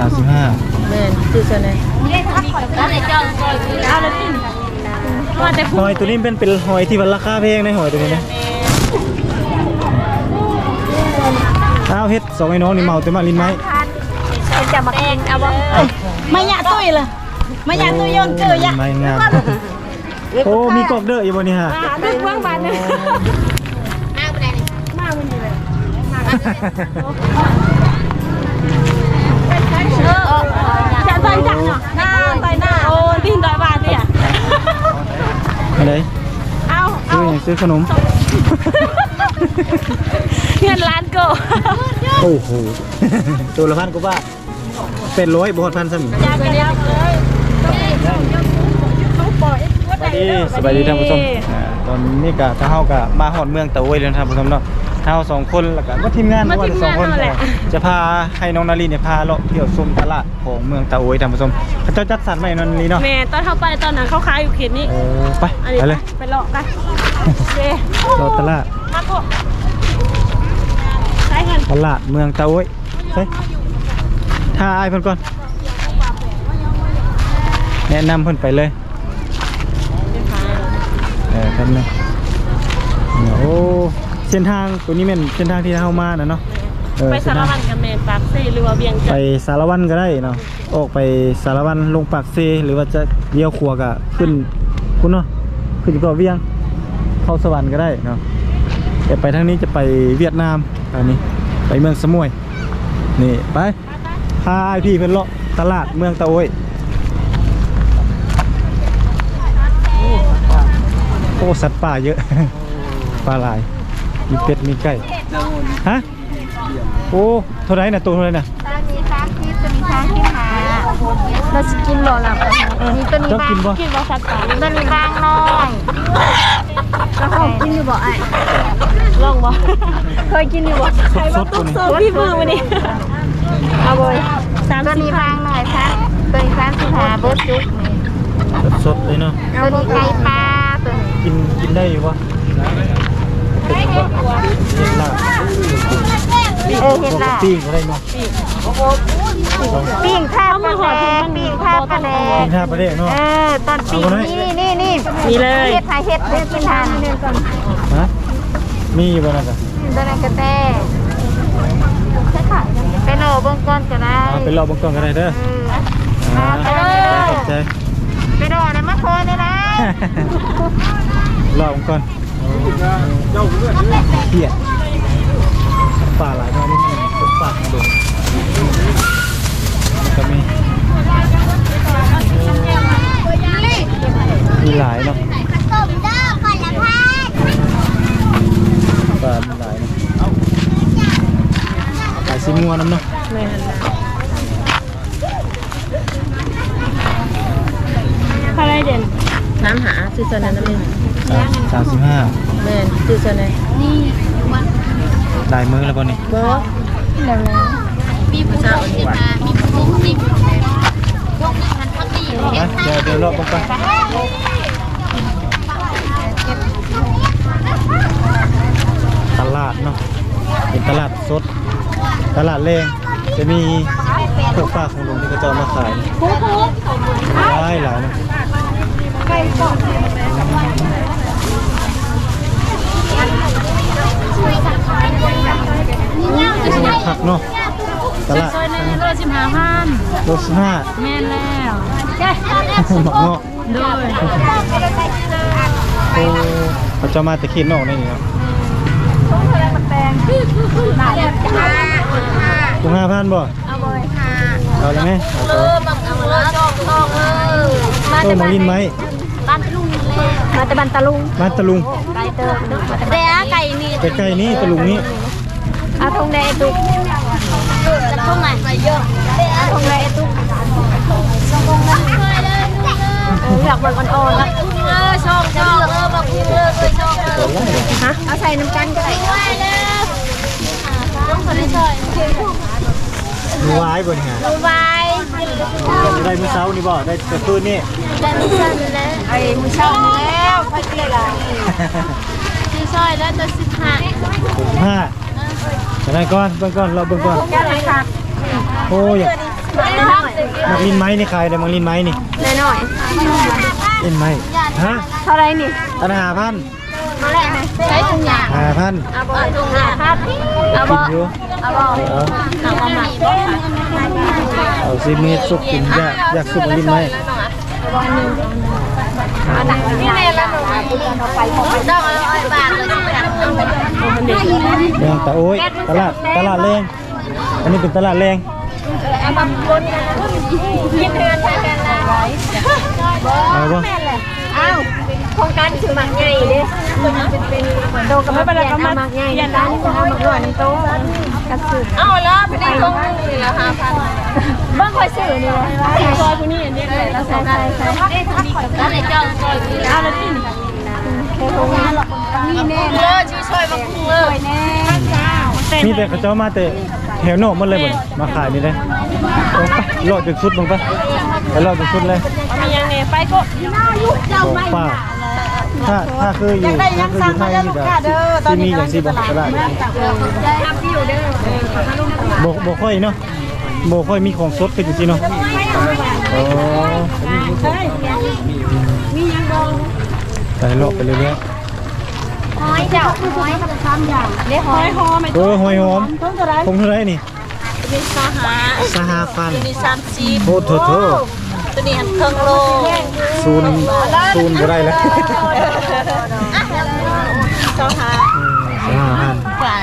สามสิบห้าแม่นซื้อซะแน่เอาเลยกินว่าแต่หอยตัวนี้เป็นเป็นหอยที่มันราคาแพงในะหอยตัวนี้นะอ้าวเฮ็ดสองไอ้น้องนี่เมาเต็มมาลินไหมจะมาเองเอาบ่ไม่ยะตุ้ยเลยไม่ยะตุ้ยย้อนเจอยะไม่งามโอ้มีกอกเด้ออยู่บนนี้ฮะดึกว่างบานนึงเจะใส่จังเนาะหน้าใส่หน้าโอ้ตีนดอยบาทเนี่ยอะไรเอาซื้ออย่างซื้อขนมเงินล้านโกโอ้โหตัวละพันกว่าบาทเป็นร้อยบอดพันสมิยากกันยากเลยสวัสดีสวัสดีท่านผู้ชมอ่าตอนนี้ก็ถ้าเฮาก็มาฮอดเมืองตะโวยแล้วท่านผู้ชมเนาะเฮาสองคนแล้วก็มาทีมงานว่าจะสองคนจะพาให้น้องนาลีเนี่ยพาเลาะเที่ยวชมตลาด ของเมืองตะโวยท่านผู้ชมเขาเจ้าจัดสรรมาให้น้องนาลีเนาะแม่ตอนเข้าไปตอนนั้นเขาขายอยู่เขตนี้ โอ้ไปอันนี้ไปเลย ไปเลาะกันเด้เลาะตลาด มาโกใช้เงินตลาดเมืองตะโวยไปถ้าอายเพิ่นก่อน แนะนำเพิ่นไปเลย เออครับนะโอ้ เส้นทางตัวนี้เป็นเส้นทางที่เรามานะเนาะเออ ไปสารวัตรกับแมนปากซี่หรือว่าเบียงจัไปนทร์สารวันก็ได้เนาะออกไปสารวันลงปากเซหรือว่าจะเลี้ยวขัวก็ขึ้นคุณเนาะขึ้นอยู่กับเวียง เข้าสวรรค์ก็ได้เนาะแต่ไปทางนี้จะไปเวียดนามอันนี้ ไปเมืองสมุยนี่ไปพาไอพี่เพิ่นเลาะตลาดเมืองตะโอยโอ้สัตว์ป่าเยอะ ปลาหลายมีเป็ดมีไก่ฮะ โอ้เท่าไหรน่ะตัวเท่าไหรน่ะตอนนี้ช้างคิดจะมีช้างคิดหาเราจะกินบ่ล่ะมีตัวนี้เจ้าบางกินบ่กินบ่สัตว์ป่าตัวนี้บางน้อยแล้วเขากินอยู่บ่ไอ้ลองบ่เคยกินอยู่บ่ใครว่าตุ๊กโซ่พี่มือมานี่เอาบ่สามตัวนี้นี้สิบบาางทหน่อยช้างตัวนี้ช้างคิดหาเบิร์ดจุกนี่สดๆเลยเนาะตัวนี้ไก่ปลาตัวนี้กินกินได้อยู่ปะเป็นปะเห็ดลาบ เออเห็นพวกละปิ้งก็ได้เนาะปิ้งข้าวปลาแดงปิ้งข้าวปลาแดงปิ้งท่าประเดกเนาะเออตอนปิ้งนี่นี่นี่มีเลยเห็ดหาเห็ดเห็ดกินทานนี่ก่อนฮะมีอยู่บ่นั่นจ้ะตัวนั้นกระแตไปโหลเบื้องก้นก็ได้เอาไปรอเบังกล้องก็ได้เด้อเอออ่ามาไปเลยขอบใจไปโดดเลยมาโคนเลยนะรอเบังก่อนเขียด ป่าหลายเท่านี้มันป่ามาดูก็มีมีหลายเนาะต้มเด้อก่อนละพัดปลามีหลายเนาะขายซิมัวน้ำเนาะแม่นอะไรเด่นน้ำหาซื้อซะนั้นนั่นเองสามสามสิบห้าแม่นซื้อซะนั้น ได้มือแล้วป่ะนี่เบ่มีผู้สาวสิมามีผู้สิบพวกนี้มันพักดีอยู่ไปเดี๋ยวเดี๋ยวรอบก่อนตลาดเนาะเป็นตลาดสด ตลาดแรงจะมีพวกป้าของลุงที่เขาจะเอามาขายได้หลายห ลายเนาะผักเนาะตลาดซอยในโลสิบห้าพันรสห้าแม่นแล้วหมักเนาะโดยโอ้เขาจะมาแต่ขีดนนอกนี่ครับถุงห้าพันบ่เอาเลยค่ะเอาเลยไหมเออตัวอบังเอาเลยชอบชอบเออมาต้แต่นมาบ้านลินไหมบ้านตะลุงมาแต่บ้านตะลุงบ้านตะลุงไก่เติมเด้อไก่นี่ใกล้ๆนี้ตะลุงนี้ อาทงแดงตุกทงไหนไปเยอะอาทงแดงตุกอยากเบิกอ่อนๆละเออชอบชอบเออบักพูดเออเคยชอบเออฮะเอาใส่น้ำกันก็ได้ด้วยเลยต้องคนได้ซอยมีวายบ่นี่ฮะดูไว้ได้มื้อเช้านี่บ่ได้แต่คืนนี่ได้ไม่สั่นแล้วไอ้มือช่องแล้วไปเลยล่ะซื้อซอยแล้วตัวสิบห้าห้า จะได้ก่อนเบิ่งก่อนรอเบิ่งก่อนแค่ไหนครับโอ้ยอยากมักลินไม้นี่ขายได้มักลินไม้นี่น้อยหน่อยลินไม้ฮะเท่าไรนี่อันห้าพันมาแล้วไหมใช้ถุงยางห้าพันเอาบ่ถุงยางครับเอากิบ่นอยู่เอาบ่เอาเอามาหมักเอาซิมีดสุกกินอยากอยากสุกลินไม้นี่ในละ หน่อยไปของมันต้องเอาไอ้บางเลยต้องไปดักเอาไปมันเด็กแรงตะโอ้ยตลาดตลาดแรงอันนี้เป็นตลาดแรงเอาบางคนกินเดือนแทนกันละเอาบ่เอ้าโครงการถือหมักใหญ่เด้เป็นเป็นโตกับไม่เป็นไรก็มาหมักใหญ่ยันร้านนี้จะเอาหมักหน่อยในโต๊ะกระสือเอาแล้วไปได้ทงนึงนี่ละห้าพันบ้างคอยสื่อนี่เลยซอยคนนี้อย่างนี้เลยแล้วใส่ใส่ใส่แล้วในเจ้าซอยนี่ละเอาแล้วที่นี่ แค่ตรงนี้นี่แน่เออชื่อซอยมาคุ้งเลยแน่มีแต่เขาเจ้ามาแต่แถวนอกหมันเลยบ่มาขายนี่ได้เอาไปรอดจนสุดลงไปไปรอดจนสุดเลยมียังไงไปก็ของป้าถ้าถ้าคืออยู่ถ้าคืออยู่ไทยนี่ก็ที่มีอย่างที่บอกก็ได้ทำที่อยู่เด้อบ่บ่ค่อยเนาะบ่ค่อยมีของสดคือจังซี่เนาะอ๋อมียังบอง ไปเลาะไปเรื่อยหอยเจ้าหอยมันทำอย่างเรียกหอยหอมๆเออหอยหอมต้นกระไรคงเท่าไหร่นี่นี่สหาสหพันธ์นี่สามสิบโอ้โถโถตัวนี้หันเครื่องโลศูนย์ศูนย์บ่ได้แล้วสหาสหพันธ์ฝ่าย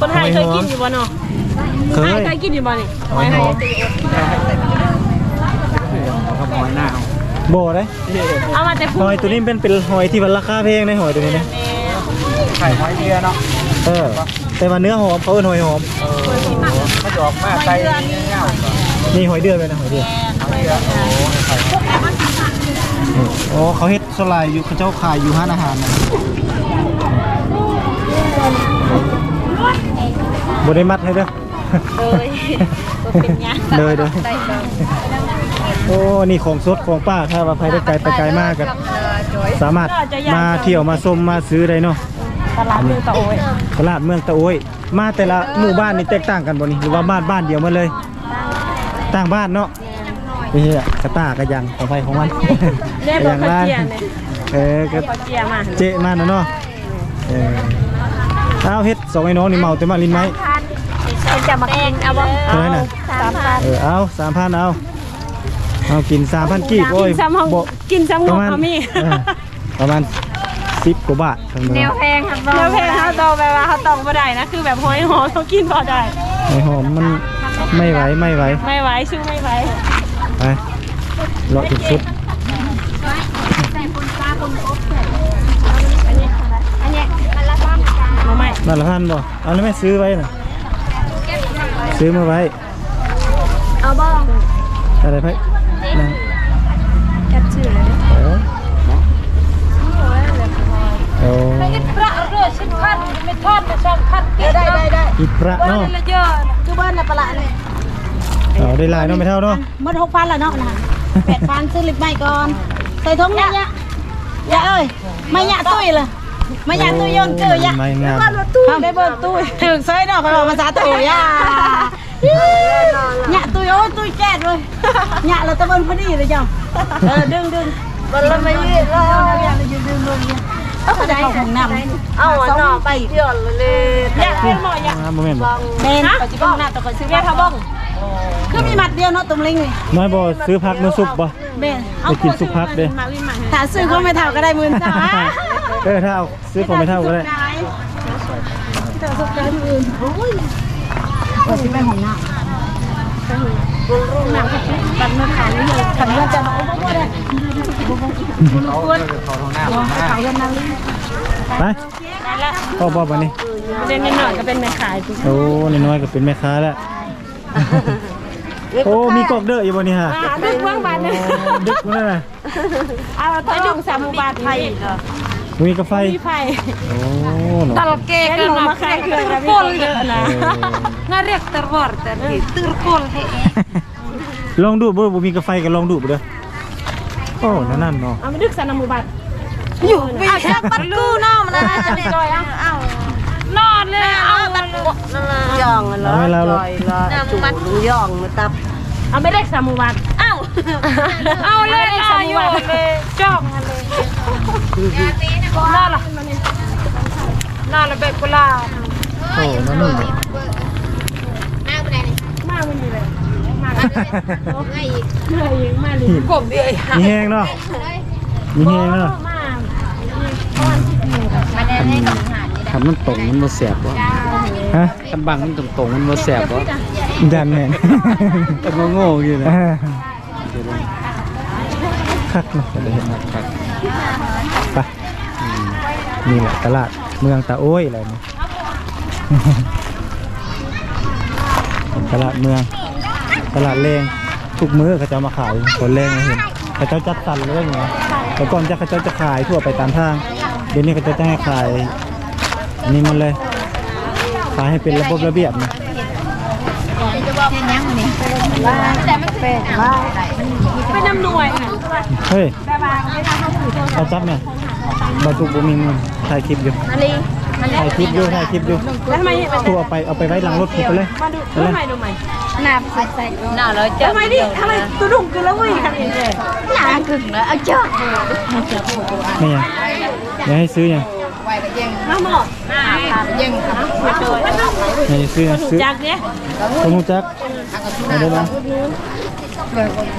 คนไทยเคยกินอยู่บ่เนาะเคยเคยกินอยู่บ่นี่หอยหอม บ่ได้เอามาแต่หอยตัวนี้เป็นเป็นหอยที่มันราคาแพงในหอยตัวนี้นะไข่หอยเดียเนาะเออแต่ว่าเนื้อหอมเขาเอิ้นหอยหอมเขาจะออกมาใส่เงานี่หอยเดือดเลยนะหอยเดือดหอยเดียโอ้ไข่หอยอ๋อเขาเฮ็ดสลายอยู่เขาเจ้าขายอยู่ห้านอาหารนะบ่ได้มัดให้เด้อเลยเป็นยังเลยเด้อ โอ้ นี่ของสดของป้า ถ้าว่าใครได้ไกลไปไกลมากก็สามารถมาเที่ยวมาชมมาซื้อได้เนาะ ตลาดมือตะโอยตลาดเมืองตะโอยมาแต่ละหมู่บ้านนี่แตกต่างกันบ่นี่หรือว่าบ้านบ้านเดียวหมาเลย ต่างบ้านเนาะนี่แหละกระตากระยังของไฟของมันเรียกกระว่ายังข้าวบ้านเจียเนี่ยเออก็ข้าวเจียมาเจ๊มานะเนาะเออเอาเฮ็ดสองไอ้น้องนี่เมาแต่มาลินไหมเป็นจะมากินเอาบ่เท่าไหร่น่ะสามพันเออเอาสามพันเอา เอากินสามพันกีบโอ้ยกินซ้ำห้องบ่กินซ้ำปงระบมาณเขามีเออประมาณสิบกว่าบาททางเมืองแนวแพงครับแนวแพงเขาตองแบบว่าเขาตองบ่ได้นะ คือแบบหอยหอมเขากินบ่ได้ ไอ้หอมมันไม่ไหวไม่ไหวไม่ไหวชูไม่ไหวไปเลาะจุดสุดอันนี้มันละซ้ำมาใหม่นั่นละพันบ่เอาแล้วแม่ซื้อไว้น่ะซื้อมาไว้เอาบ้องอะไรไพ่ นั่งแคปชื่อเลยเออโอ้พระเรือชิ้นพันไม่ทอดไม่ช่องพันได้ได้ได้อีพระเนาะละเยอะคือบ้านละประหลาดเลยเอาได้หลายเนาะไม่เท่าเนาะหมดหกพันแล้วเนาะนะแปดพันซื้อลิปใหม่ก่อน ใส่ถุงเนี่ยยะยะเอ้ยไม่ยะตุ้ยเลยไม่ยะตุ้ยโยนเกลือยะไม่งามทำได้เบิร์ตุ้ยถึงใส่ดอกกระโดดมาสาตุ้ยยะยะตุ้ยโอ้ยตุ้ยแก่เลยยะเราตะเบินพอดีเลยจ้ะ เออดึงดึงมันละไม่ยืดแล้วดึงดึงดึงเอาได้ของน้ำเอาหน่อไปเที่ยวเลยอยากเป็นหมออยากอ่าโมเมนต์บ่เมนปัจจุบันหน้าตะกอนซื้อเรียกเขาบ้องคือมีมัดเดียวเนาะตุ้มลิงนี่น้อยบ่ซื้อพักมาซุปบ่เมนไปกินซุปพักเด้มาลิ้นมาถ้าซื้อก็ไม่เท่าก็ได้หมื่นสามเออถ้าเอาซื้อของไม่เท่าก็ได้แต่สุดท้ายมือโอ้ย ว่าที่แม่ของหน้าหนังกับบันเมื่อขายนี่เลยขันเงินจะมาโอ้โหได้เขาเขาทางหน้ามาขายกันนั่นเลยไปได้ละพ่อบอกวันนี้เล่นนิดหน่อยก็เป็นแม่ขายปุ๊บโอ้น้อยๆก็เป็นแม่ค้าแล้วโอ้ มีกอกเด้ออยู่บ่นี่ฮะดึกว่างบานเลยดึกมันนั่นน่ะเอาถ้าดึงสามบาทไทย มีกาแฟมีไฟโอ้เนาะตลกเกแค่กันหนูมาขายเครื่องแล้วมีคนเยอะนะน่าเรียกตะวอร์แต่ที่ตื้อโกลให้ลองดูบ่บ่มีกาแฟก็ลองดูบ่เด้อโอ้นั่นนั่นเนาะเอาไปดึกสามบาทอยู่ปีแค่ปัดกู้น้อมันนะจะได้จอยอะอ้าวนอนเลยเอาตัดนั่นละย่องเหรอจอยละจูย่องมาตับเอาไม่ได้สามุวันอ้าวเอาเลยรออยู่เลยจ้องอะไร น่าละน่าละแบบกุหลาบโอ้นั่นนู่นเลยมาวันนี้เลยมาเลยมาเลยกบเอ้ยมีแห้งเนาะมีแห้งเนาะมาทำมันตรงมันบ่แสบบ่ฮะทำบังมันตรงๆมันบ่แสบบ่ดันแม่นแต่โง่ๆอยู่นะอ่าคักเนาะก็เลยเห็นมาครับไป นี่แหละตลาดเมืองตาโอ้ยอะไรเนี่ยตลาดเมือง ตลาดแรงทุกมื้อเขาจะเอามาขายคนแรงนะเห็นเขาเจ้าจัดสรรเลยไงแต่ก่อนจะเขาเจ้าจะขายทั่วไปตามทาง เดี๋ยวนี้เขาเจ้าจะให้ขายอันนี้หมันเลยขายให้เป็นระบบระเบียบนะไปน้ำหน่วยน่ะเฮ้ยเอาจับเนี่ยบาตุกบุมิง ถ่ายคลิปอยู่มาลีมาลีถ่ายคลิปอยู่ถ่ายคลิปอยู่แล้วทำไมตัวเอาไปเอาไปไว้หลังรถผมไปเลยมาดูไปเลยทำไมดูใหม่หน้าใส่ใส่หน้าเลยทำไมดิทำไมตัวดุ่งคือแล้วเว้ยคันนี้เลยหน้ากึ่งเลยเอาเจ้าไม่ยังอย่าให้ซื้อยังมาหมดอย่าให้ซื้อยังซื้อจากเนี้ยสมุจักมาได้ไหม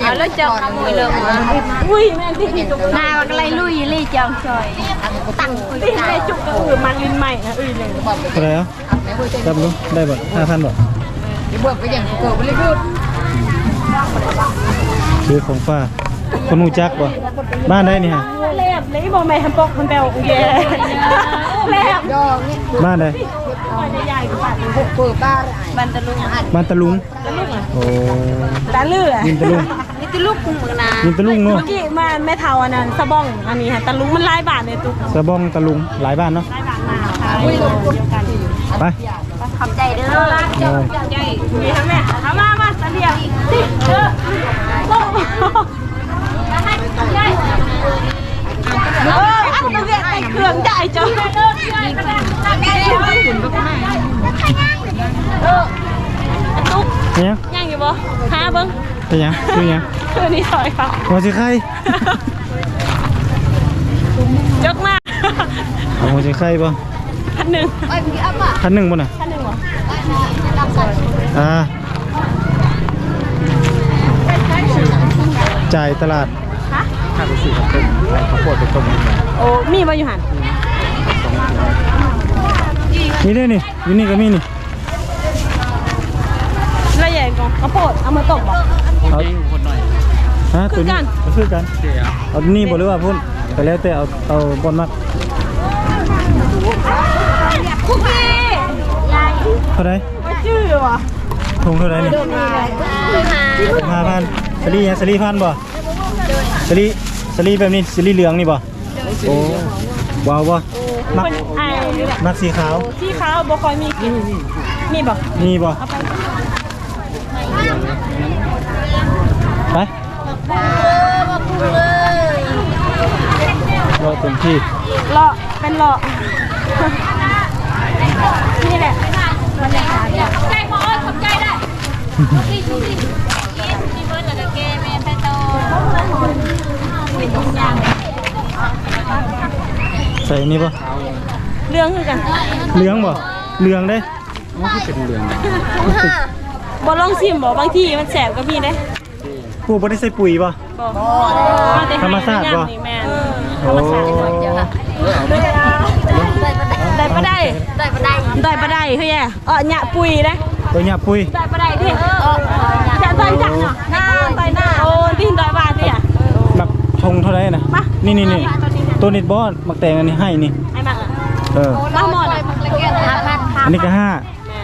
เอาแล้วเจ้าขโมยเลยอุ้ยแม่งที่ที่จุกหน้าก็ไล่ลุยลี่จองซอยตั้งคุยที่แม่จุกก็อื่นมันลินใหม่นะอื่นเลยเท่าไหร่อะจับดูได้บ่ห้าพันบ่ซื้อของฝ้ากคนหูจักบ่บ้านได้นี่ฮะแลบเลยบอกแม่ทำปกมันแปลว่าแย่แลบบ้านได้ใหญ่กว่า บันตะลุงบ้านตะลุงโอ้ตาเลือยินตะลุงนี่คือลูกคุมกันนะยินตะลุงเนาะเมื่อกี้มาแม่เทาอันนั้นสะบ้องอันนี้ฮะตะลุงมันลายบาทเลยตุ๊กสะบองตะลุงหลายบ้านเนาะลายบาทมาค่ะอุ้ยเดียวกันไปขอบใจเด้อเอามีทั้งแม่ทำมามาตะเดียวสิเออโอ้เออเอาตะเดียวใส่ เครื่องใหญ่จ้ะเออตุ๊กเป็นยังยังอยู่บ่หาเบิ้งเป็นยังซื้อยังคืนนี้ซอยเขาหัวสิไข่ยกมาเอาหัวสิไข่บ่พันหนึ่งพันหนึ่งบ่น่ะพันหนึ่งเหรออ่าจ่ายตลาด ฮะค่าไปซื้อข้าวต้มขายข้าวโพดไปต้มโอ้มีบ่อยู่หันนี่ด้วยนี่อยู่นี่ก็มีนี่ละใหญ่กองข้าวโพดเอามาตกบ่เอาคนหน่อยฮะตัวนี้คือกันก็คือกันเดี๋ยวเอานี่บ่หรือว่าพุ่นก็แล้วแต่เอาเอาบอนมักคุกกี้เท่าไหรไม่ชื่อวะถุงเท่าไหรนี่ห้าพันสลียังสลีพันบ่ สลีสลีแบบนี้สลีเหลืองนี่บ่โอ้ว้าวบ่มักคนไอ้นี่แหละมักสีขาวที่เขาบ่ค่อยมีกินมีบ่นี่บ่เอาไปไปรอเต็มที่เลาะเป็นเลาะนี่แหละบรรยากาศเนี่ยใจพอขอบใจได้ ใส่นี่บ่เรื่องคือกันเหลืองบ่เหลืองเด้มันคือเป็นเหลืองบ่ลองชิมบ่บางทีมันแสบก็มีเด้ผู้บ่ได้ใส่ปุ๋ยบ่บ่เอแต่ธรรมชาติบ่นี่แม่นโอ้ได้ปะได้ได้ปะได้ได้ปะได้เฮ้ยเออหยะปุยเด้ตัวเนี้ยปุ๋ยได้ปะได้ดิจะต่อยจังเนาะหน้าต่อยหน้าโอ้ที่ต่อยบาทดิอะ มักชงเท่าไหรนะมานี่นี่นี่ตัวนิดบอสมักแตงอันนี้ให้นี่ไอ้บักเออมาหมดห้าพันอันนี้ก็ห้า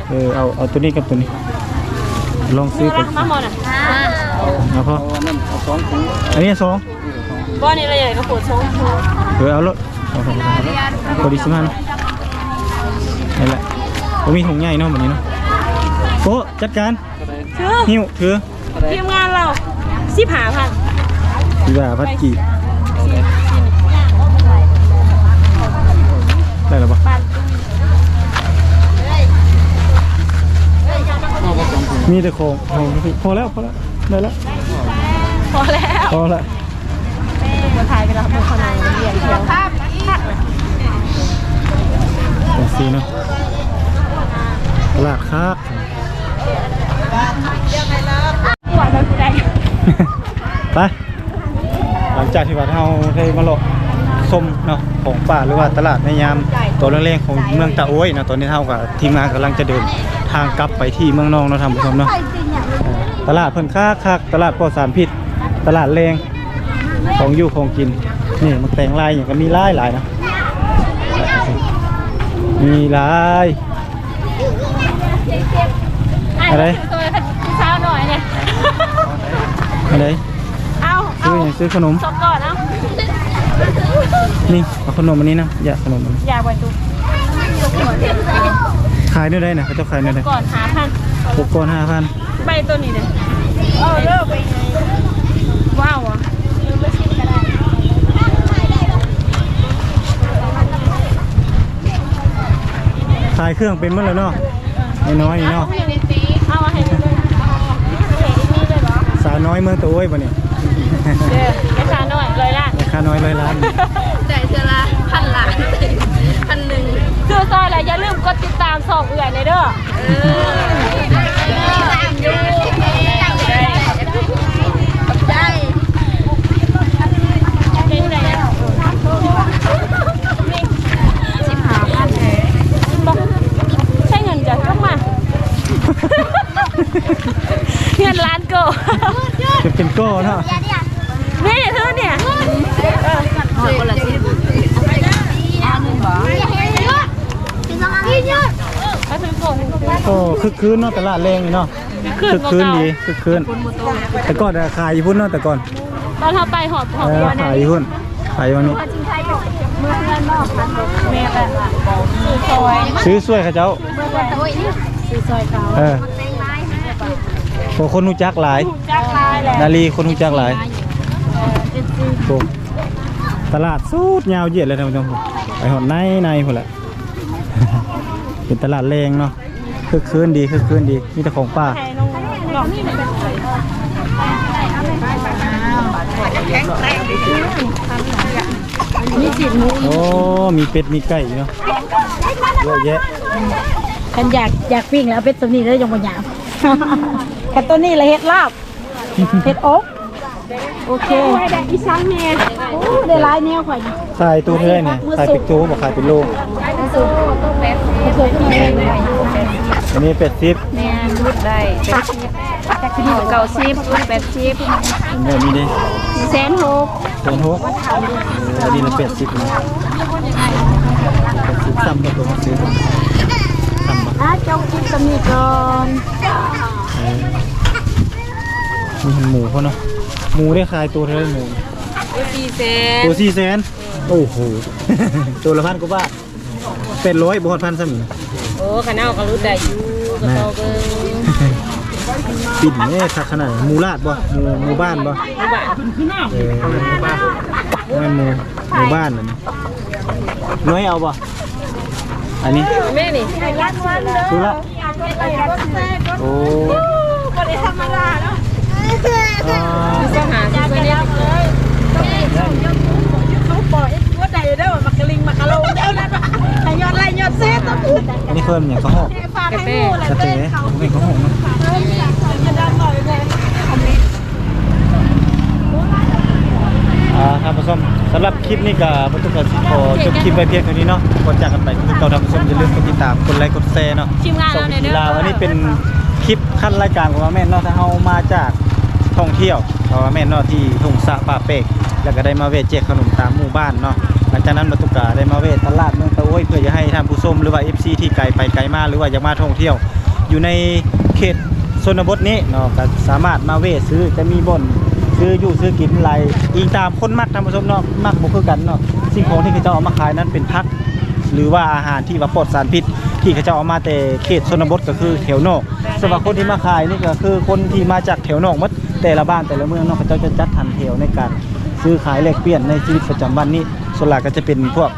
เออเอาเอาตัวนี้กับตัวนี้ ลองซื้อไปมาหมดอะเอาพอเอานั่นเอาสองถุงอันนี้สองก้อนนี้เลยใหญ่ก็ปวดท้องเออเอารถเอาของพอดีสิมันนี่แหละผมมีถุงใหญ่เนาะแบบนี้เนาะโป๊ะจัดการชื่อหิ้วถือทีมงานเราสิบหาพัน ดีกว่าพัดกี่ได้แล้วปะบาทมีแต่โครงโครงพอแล้วพอแล้วได้แล้วพอแล้วพอละมาถ่ายกันแล้วครับขนมเรียนเที่ยวเป็นสีเนาะตลาดคักหัวเราคือใดไปหลังจากที่ว่าเรา ได้มาเลาะชมเนาะของป่าหรือว่าตลาดในยามตัวเร่งๆของเมืองตะโอ้ยเนาะตอนนี้เท่ากับทีมงานกำลังจะเดินทางกลับไปที่เมืองนองเนาะท่านผู้ชมเนาะเออตลาดเพิ่นคักคักตลาดปลอดสารพิษตลาดแรงของอยู่ของกินนี่มันแต่งลายอย่างก็มีหลายหลายนะมีหลายอะไรตัวเช้าหน่อยเนี่ยอะไรเอาซื้ออย่างซื้อขนมสดก่อนเอา นี่เอาขนมอันนี้นะอย่าขนมอันนี้อยากไปดูขายด้วยได้นะเขาเจะขายด้วยได้ก่อนหาพันหกก้อนห้าพันใบตัวนี้เลยเออเลิกไปไงว้าวอะขายเครื่องเป็นเมื่อไรเนาะน้อยๆนี่เนาะเอามาให้ดูเลยเห็นนี่เลยเหรอสาวน้อยเมืองตะโอ้ยปะเนี่ยเด้อราคาหน่อยเลยละราคาน้อยร้อยล้าน ได้เจอละพันล้านพันหนึ่งคือซอยแหละอย่าลืมกดติดตามสองเอื่อยเลยเด้อ เออตามอยู่ได้ได้เป็นไงอะนี่สิบห้าพันบอกใช่เงินจะเข้ามา เงินล้านโก จะเป็นก้อนเนาะ นี่เธอเนี่ยคนละสิบถ้าเป็นโกง โอ้ คึกคืนเนาะตลาดแรงนี่เนาะขึ้นคึกกว่าคืนเก่าดีคึกคืนแต่ก่อนอะขายอยู่พุ่นเนาะแต่ก่อนตอนเขาไปหอบหอบเออวันขายนี้อยู่พุ่นขายวันนี้เมย์แบบซื้อซอยซื้อช่วยเขาเจ้าซื้อซอยเขาเออโอ้คนรู้จักหลายจ้าคายแหละนาลีคนรู้จักหลายโอ้ตลาดสูดยาวเหยียดเลยท่านผู้ชมไปหอดในในพุ่นแหละเป็นตลาดแรงเนาะ คึกคืนดีคึกคืนดี มีแต่ของป่าใครน้องน้องนี่เป็นโอ้มีเป็ดมีไก่เนาะเยอะแยะกันอยากอยากปิ้งแล้วเอาเป็ดตัวนี้แล้วยังบ่หยาบกันตัวนี้ละเฮ็ดลาบเฮ็ดอกโอเคไว้แดกอีช้างแม่โอ้ได้หลายแนวข่อยนี่ขายตัวเท่าไหร่เนี่ยขายเป็ดตัวบอกขายเป็นโล อันนี้เป็ดซิปแม่รุดได้เก่าซิบแปดซิบอันนี้มีดิแสนหกเซนหกเอออันนี้ละเป็ดซิปนะเป็ดซิปซ้ำกับตัวมาซื้อซ้ำปะอะเจ้ากินตำนี้ก่อนเออมีหมูเขาเนาะหมูได้ขายตัวเท่าไหร่หมูสี่แสนตัวสี่แสนโอ้โหตัวละพันกว่าบาท เป็ดร้อยบอดพันซ้ำอีกโอ้ขนาดก็รู้ได้อยู่ก็โตเบิ่งปิ่นเนี่ยคักขนาดไหนหมูลาดบ่หมูหมูบ้านบ่บ้านเออหมูบ้านไม่หมูหมูบ้านน่ะนี่น้อยเอาบ่อันนี้แม่นี่ดูละโอ้บ่ได้ธรรมดาเนาะอ่า ก็หาซื้อไปเนี่ย ลิงมักกะโลงเด้อนั่นว่ะให้ยอดไล่ยอดเซตต้องพูดอันนี้เพิ่มอย่างข้าวหอมฝากให้หมู่กระเต๋ผมเป็นข้าวหอมนะจะดังหน่อยเลยอ่าท่านผู้ชมสำหรับคลิปนี้ก็พุทธกสิขอจบคลิปไว้เพียงเท่านี้เนาะก่อนจากกันไปคือเก่าท่านผู้ชมอย่าลืมกดติดตามกดไลค์กดแชร์เนาะทีมงานส่งเราเนี่ยกีเด้ฬาออันนี้เป็นคลิปขั้นรายการของเราแม่นเนาะถ้าเฮามาจากท่องเที่ยวเราแม่นเนาะที่ทุ่งสระป่าเปกแล้วก็ได้มาเวทแจกขนมตามหมู่บ้านเนาะห ลังจากนั้นมาตุกกาได้มาเวทตลาดเมืองตะโอ้ยเพื่อจะให้ท่านผู้ชมหรือว่า FC ที่ไกลไปไกลมาหรือว่าอยากมาท่องเที่ยว อยู่ในเขตชนบทนี้เนาะก็สามารถมาเวทซื้อจะมีบ่นซื้ออยู่ซื้อกินไรอิงตามคนมักท่านผู้ชมเนาะมักบ่คือกันเนาะสิ่งของที่เขาจ้าเอามาขายนั้นเป็นพัก หรือว่าอาหารที่ว่าปลอดสารพิษ ที่เขาจะเอามาแต่เขตชนบทก็คือแถวนอกสำหรับคนที่มาขายนี่ก็คือคนที่มาจากแถวนอกหมดแต่ละบ้านแต่ละเมืองเนาะเขาจะจัดทันแถวในการ ซื้อขายแลกเปลี่ยนในชีวิตประจำวันนี้ส่วนหลักก็จะเป็นพวก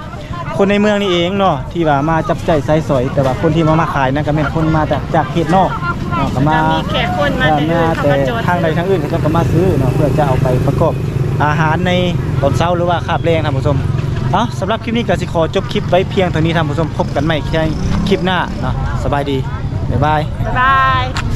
คคนในเมืองนี่เองเนาะที่ว่ามาจับจ่ายใช้สอย แต่ว่าคนที่มามาขายนั่นก็เป็นคนมาจากจากเขตนอกเนาะก็มามีแขกคนมาแต่เออื่อนเขาแต่มาจดทางใดทางอื่นเขาก็มาซื้อเนาะเพื่อจะเอาไปประกอบอาหารในตอนเช้าหรือว่าคาบแรงท่านผู้ชมเอาสำหรับคลิปนี้ก็สิขอจบคลิปไว้เพียงเท่านี้ท่านผู้ชมพบกันใหม่ในคลิปหน้าเนาะสบายดีบ๊ายบายบ๊ายบาย